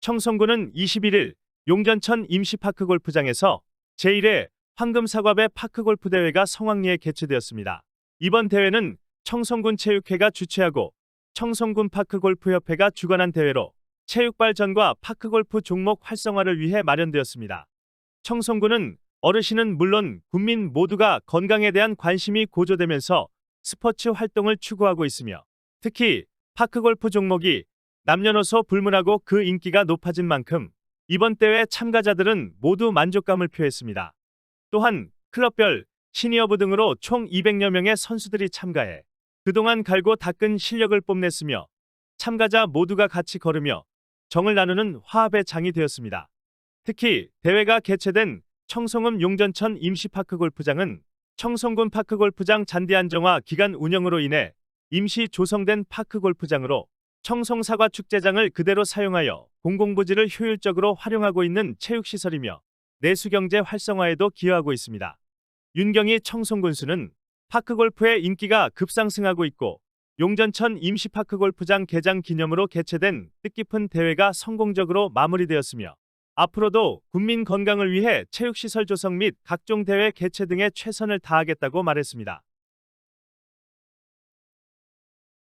청송군은 21일 용전천 임시파크 골프장에서 제1회 황금사과배 파크골프 대회가 성황리에 개최되었습니다. 이번 대회는 청송군 체육회가 주최하고 청송군 파크골프협회가 주관한 대회로 체육 발전과 파크골프 종목 활성화를 위해 마련되었습니다. 청송군은 어르신은 물론 국민 모두가 건강에 대한 관심이 고조되면서 스포츠 활동을 추구하고 있으며 특히 파크골프 종목이 남녀노소 불문하고 그 인기가 높아진 만큼 이번 대회 참가자들은 모두 만족감을 표했습니다. 또한 클럽별, 시니어부 등으로 총 200여 명의 선수들이 참가해 그동안 갈고 닦은 실력을 뽐냈으며 참가자 모두가 같이 걸으며 정을 나누는 화합의 장이 되었습니다. 특히 대회가 개최된 청송읍 용전천 임시파크 골프장은 청송군 파크 골프장 잔디 안정화 기간 운영으로 인해 임시 조성된 파크 골프장으로 청송사과 축제장을 그대로 사용하여 공공부지를 효율적으로 활용하고 있는 체육시설이며 내수경제 활성화에도 기여하고 있습니다. 윤경희 청송군수는 파크골프의 인기가 급상승하고 있고 용전천 임시파크 골프장 개장 기념으로 개최된 뜻깊은 대회가 성공적으로 마무리되었으며 앞으로도 국민 건강을 위해 체육시설 조성 및 각종 대회 개최 등에 최선을 다하겠다고 말했습니다.